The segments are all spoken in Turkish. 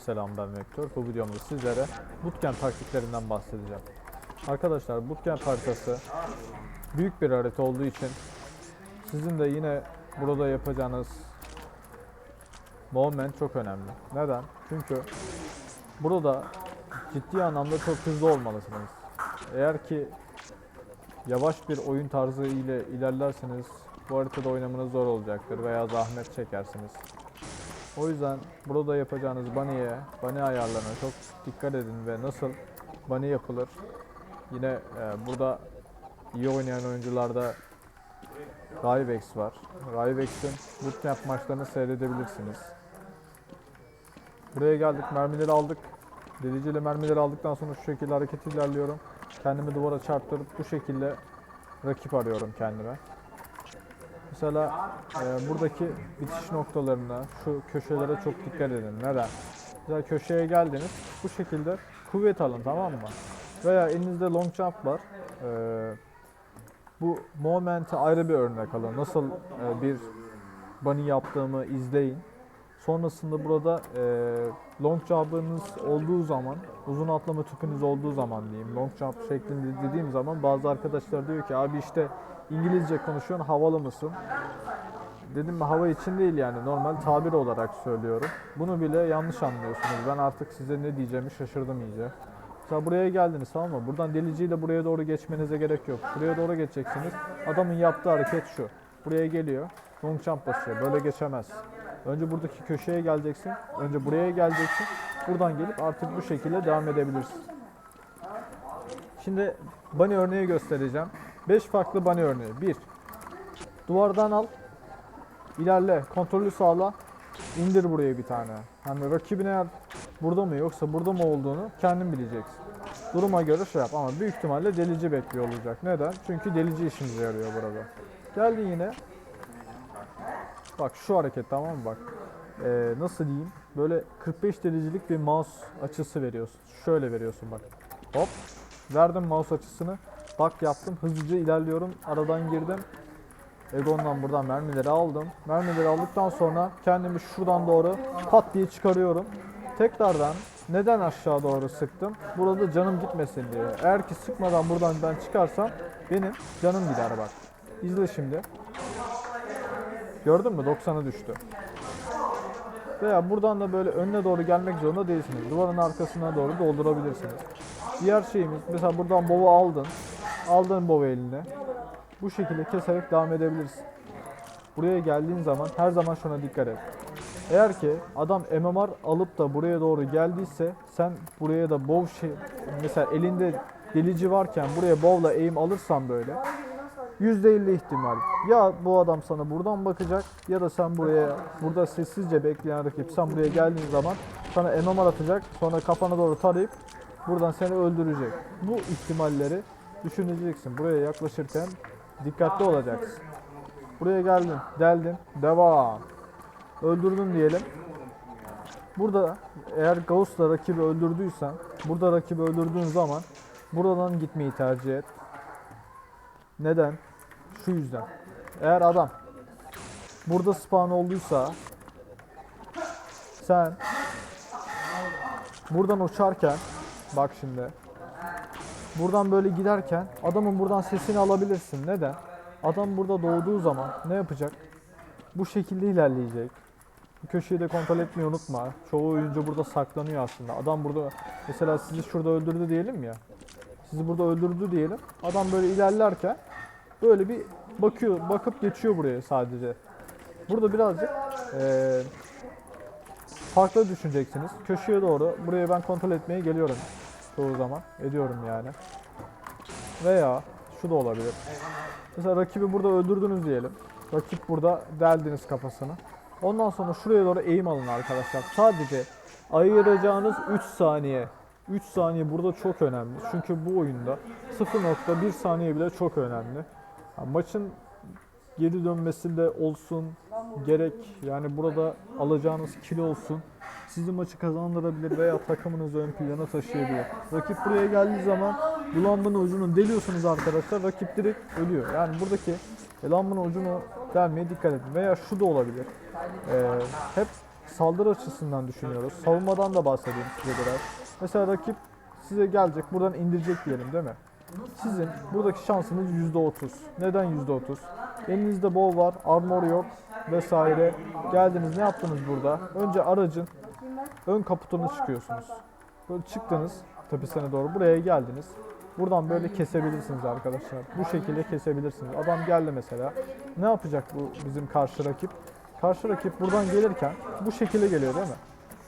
Selam ben Vektör. Bu videomda sizlere bootcamp taktiklerinden bahsedeceğim. Arkadaşlar bootcamp haritası büyük bir harita olduğu için sizin de yine burada yapacağınız movement çok önemli. Neden? Çünkü burada ciddi anlamda çok hızlı olmalısınız. Eğer ki yavaş bir oyun tarzı ile ilerlerseniz bu haritada oynamanız zor olacaktır veya zahmet çekersiniz. O yüzden burada yapacağınız bunny'e, bunny ayarlarına çok dikkat edin ve nasıl bunny yapılır. Yine e, burada iyi oynayan oyuncularda Ryvex var. Ryvex'in bootcamp maçlarını seyredebilirsiniz. Buraya geldik, mermileri aldık. Deliciyle mermileri aldıktan sonra şu şekilde hareket ilerliyorum. Kendimi duvara çarptırıp bu şekilde rakip arıyorum kendime. Mesela e, buradaki bitiş noktalarına, şu köşelere çok dikkat edin. Neden? Mesela köşeye geldiniz, bu şekilde kuvvet alın tamam mı? Veya elinizde long jump var. E, bu moment'e ayrı bir örnek alın. Nasıl e, bir bunny yaptığımı izleyin. Sonrasında burada e, long jump'ınız olduğu zaman, uzun atlama tüpünüz olduğu zaman diyeyim, long jump şeklinde dediğim zaman bazı arkadaşlar diyor ki abi işte İngilizce konuşuyorsun, havalı mısın? Dedim hava için değil yani normal tabir olarak söylüyorum. Bunu bile yanlış anlıyorsunuz. Ben artık size ne diyeceğimi şaşırdım iyice. Mesela buraya geldiniz tamam mı? Buradan deliciyle buraya doğru geçmenize gerek yok. Buraya doğru geçeceksiniz. Adamın yaptığı hareket şu. Buraya geliyor. Long jump basıyor. Böyle geçemez. Önce buradaki köşeye geleceksin. Önce buraya geleceksin. Buradan gelip artık bu şekilde devam edebilirsin. Şimdi bunny örneği göstereceğim. 5 farklı bunny örneği. 1. Duvardan al. İlerle. Kontrolü sağla. İndir buraya bir tane. Hani rakibin eğer burada mı yoksa burada mı olduğunu kendin bileceksin. Duruma göre şey yap ama büyük ihtimalle delici bekliyor olacak. Neden? Çünkü delici işimize yarıyor burada. Geldi yine. Bak şu hareket tamam mı bak. Ee, nasıl diyeyim? Böyle 45 derecelik bir mouse açısı veriyorsun. Şöyle veriyorsun bak. Hop. Verdim mouse açısını. Bak yaptım. Hızlıca ilerliyorum. Aradan girdim. Egon'dan buradan mermileri aldım. Mermileri aldıktan sonra kendimi şuradan doğru pat diye çıkarıyorum. Tekrardan neden aşağı doğru sıktım? Burada canım gitmesin diye. Eğer ki sıkmadan buradan ben çıkarsam benim canım gider bak. İzle şimdi. Gördün mü? 90'a düştü. Veya buradan da böyle önüne doğru gelmek zorunda değilsiniz. Duvarın arkasına doğru doldurabilirsiniz. Diğer şeyimiz mesela buradan bova aldın. Aldın bova eline. Bu şekilde keserek devam edebilirsin. Buraya geldiğin zaman her zaman şuna dikkat et. Eğer ki adam MMR alıp da buraya doğru geldiyse sen buraya da bow şey mesela elinde delici varken buraya bow'la aim alırsan böyle %50 ihtimal. Ya bu adam sana buradan bakacak ya da sen buraya burada sessizce bekleyen rakip sen buraya geldiğin zaman sana MMR atacak sonra kafana doğru tarayıp buradan seni öldürecek. Bu ihtimalleri düşüneceksin. Buraya yaklaşırken dikkatli olacaksın. Buraya geldin, deldin, devam. Öldürdün diyelim. Burada eğer Gauss'la rakibi öldürdüysen, burada rakibi öldürdüğün zaman buradan gitmeyi tercih et. Neden? Şu yüzden. Eğer adam burada spawn olduysa sen buradan uçarken bak şimdi buradan böyle giderken adamın buradan sesini alabilirsin. Neden? Adam burada doğduğu zaman ne yapacak? Bu şekilde ilerleyecek. Köşeyi de kontrol etmeyi unutma. Çoğu oyuncu burada saklanıyor aslında. Adam burada mesela sizi şurada öldürdü diyelim ya. Sizi burada öldürdü diyelim. Adam böyle ilerlerken böyle bir bakıyor, bakıp geçiyor buraya sadece. Burada birazcık eee farklı düşüneceksiniz. Köşeye doğru buraya ben kontrol etmeye geliyorum çoğu zaman. Ediyorum yani. Veya şu da olabilir. Mesela rakibi burada öldürdünüz diyelim. Rakip burada deldiniz kafasını. Ondan sonra şuraya doğru eğim alın arkadaşlar. Sadece ayıracağınız 3 saniye. 3 saniye burada çok önemli. Çünkü bu oyunda 0.1 saniye bile çok önemli. Maçın geri dönmesinde olsun gerek yani burada alacağınız kilo olsun sizi maçı kazandırabilir veya takımınızı ön plana taşıyabilir. Rakip buraya geldiği zaman bu lambanın ucunu deliyorsunuz arkadaşlar rakip direkt ölüyor. Yani buradaki lambanın ucunu delmeye dikkat edin veya şu da olabilir. Ee, hep saldırı açısından düşünüyoruz. Savunmadan da bahsedeyim size biraz. Mesela rakip size gelecek, buradan indirecek diyelim değil mi? Sizin buradaki şansınız %30. Neden %30? Elinizde bow var, armor yok vesaire. Geldiniz ne yaptınız burada? Önce aracın ön kaputuna çıkıyorsunuz. Böyle çıktınız tepesine doğru buraya geldiniz. Buradan böyle kesebilirsiniz arkadaşlar. Bu şekilde kesebilirsiniz. Adam geldi mesela. Ne yapacak bu bizim karşı rakip? Karşı rakip buradan gelirken bu şekilde geliyor değil mi?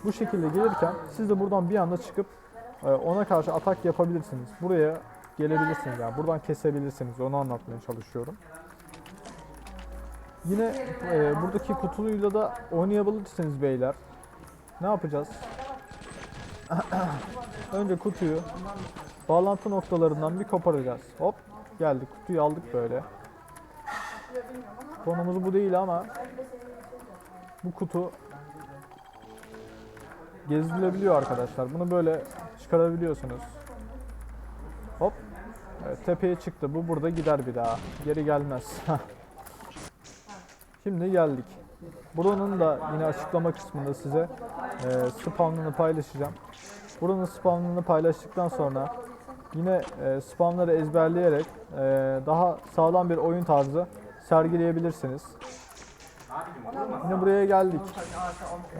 Bu şekilde gelirken siz de buradan bir anda çıkıp e, ona karşı atak yapabilirsiniz. Buraya gelebilirsiniz yani. Buradan kesebilirsiniz. Onu anlatmaya çalışıyorum. Yine e, buradaki kutuluyla da oynayabilirsiniz beyler. Ne yapacağız? Önce kutuyu bağlantı noktalarından bir koparacağız. Hop geldik. Kutuyu aldık böyle. Konumuz bu değil ama bu kutu gezilebiliyor arkadaşlar. Bunu böyle çıkarabiliyorsunuz. Hop. Evet, tepeye çıktı. Bu burada gider bir daha. Geri gelmez. Şimdi geldik. Buranın da yine açıklama kısmında size e, spawnını paylaşacağım. Buranın spawnını paylaştıktan sonra yine e, spawnları ezberleyerek e, daha sağlam bir oyun tarzı sergileyebilirsiniz. Yine buraya geldik.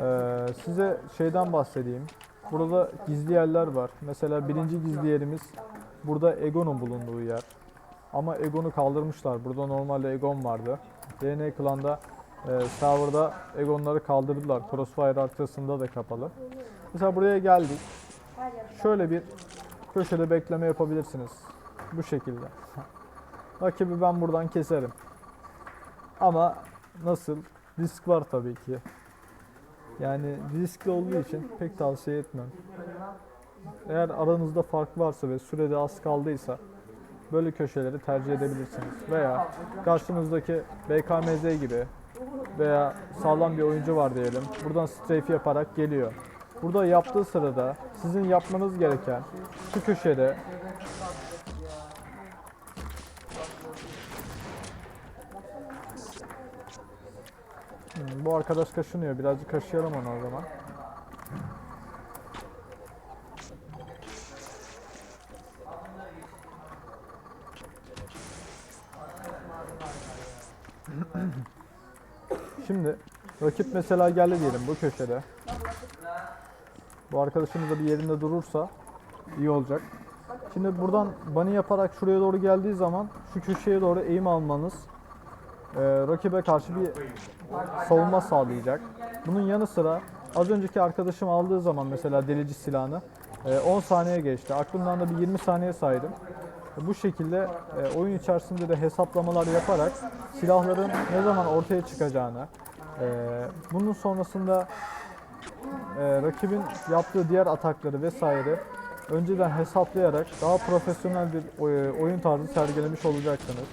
Ee, size şeyden bahsedeyim. Burada gizli yerler var. Mesela birinci gizli yerimiz burada Egon'un bulunduğu yer. Ama Egon'u kaldırmışlar. Burada normalde Egon vardı. DNA Clan'da e, serverda Egon'ları kaldırdılar. Crossfire haritasında da kapalı. Mesela buraya geldik. Şöyle bir köşede bekleme yapabilirsiniz. Bu şekilde. Rakibi ben buradan keserim. Ama nasıl? Risk var tabii ki. Yani riskli olduğu için pek tavsiye etmem. Eğer aranızda fark varsa ve sürede az kaldıysa böyle köşeleri tercih edebilirsiniz. Veya karşınızdaki BKMZ gibi veya sağlam bir oyuncu var diyelim. Buradan strafe yaparak geliyor. Burada yaptığı sırada sizin yapmanız gereken şu köşede Hmm, bu arkadaş kaşınıyor. Birazcık kaşıyalım onu o zaman. Şimdi rakip mesela geldi diyelim bu köşede. Bu arkadaşımız da bir yerinde durursa iyi olacak. Şimdi buradan bunny yaparak şuraya doğru geldiği zaman şu köşeye doğru eğim almanız e, rakibe karşı bir savunma sağlayacak. Bunun yanı sıra az önceki arkadaşım aldığı zaman mesela delici silahını e, 10 saniye geçti. Aklımdan da bir 20 saniye saydım. E, Bu şekilde e, oyun içerisinde de hesaplamalar yaparak silahların ne zaman ortaya çıkacağını, e, bunun sonrasında e, rakibin yaptığı diğer atakları vesaire önceden hesaplayarak daha profesyonel bir oy- oyun tarzı sergilemiş olacaksınız.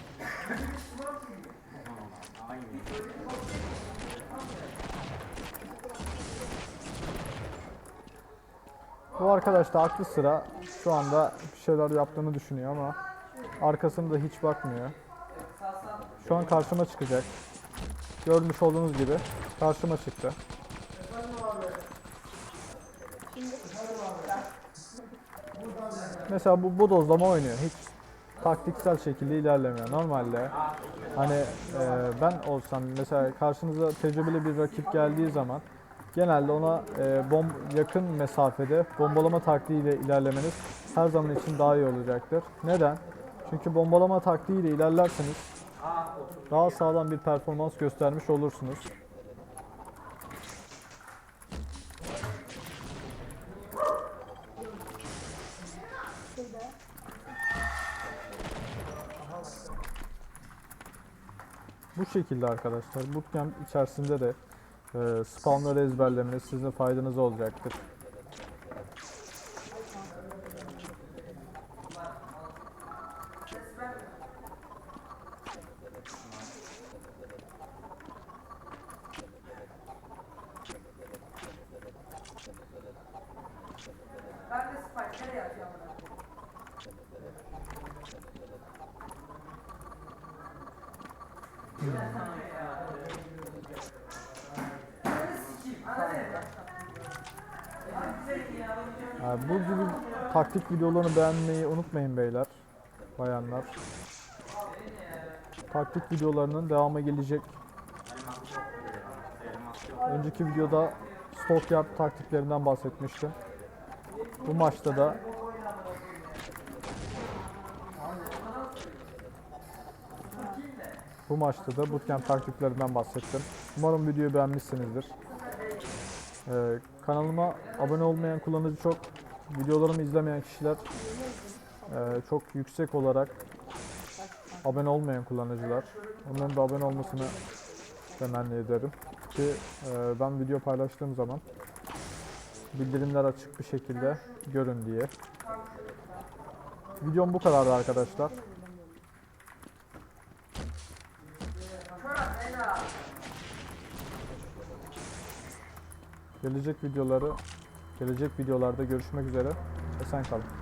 Bu arkadaş da aklı sıra şu anda bir şeyler yaptığını düşünüyor ama arkasını da hiç bakmıyor. Şu an karşıma çıkacak. Görmüş olduğunuz gibi karşıma çıktı. Mesela bu bodozlama oynuyor. Hiç taktiksel şekilde ilerlemiyor. Normalde hani e, ben olsam mesela karşınıza tecrübeli bir rakip geldiği zaman genelde ona e, bom yakın mesafede bombalama taktiğiyle ilerlemeniz her zaman için daha iyi olacaktır. Neden? Çünkü bombalama taktiğiyle ilerlerseniz daha sağlam bir performans göstermiş olursunuz. Bu şekilde arkadaşlar. Bootcamp içerisinde de e, spawnları ezberlemeniz sizin faydanıza olacaktır. Ben Yani bu gibi taktik videolarını beğenmeyi unutmayın beyler, bayanlar. Taktik videolarının devamı gelecek. Önceki videoda Stockyard taktiklerinden bahsetmiştim. Bu maçta da bu maçta da bootcamp taktiklerinden bahsettim. Umarım videoyu beğenmişsinizdir. Ee, kanalıma abone olmayan kullanıcı çok. Videolarımı izlemeyen kişiler e, çok yüksek olarak abone olmayan kullanıcılar. Onların da abone olmasını temenni ederim. Ki e, ben video paylaştığım zaman bildirimler açık bir şekilde görün diye. Videom bu kadardı arkadaşlar. Gelecek videoları, gelecek videolarda görüşmek üzere. Esen kalın.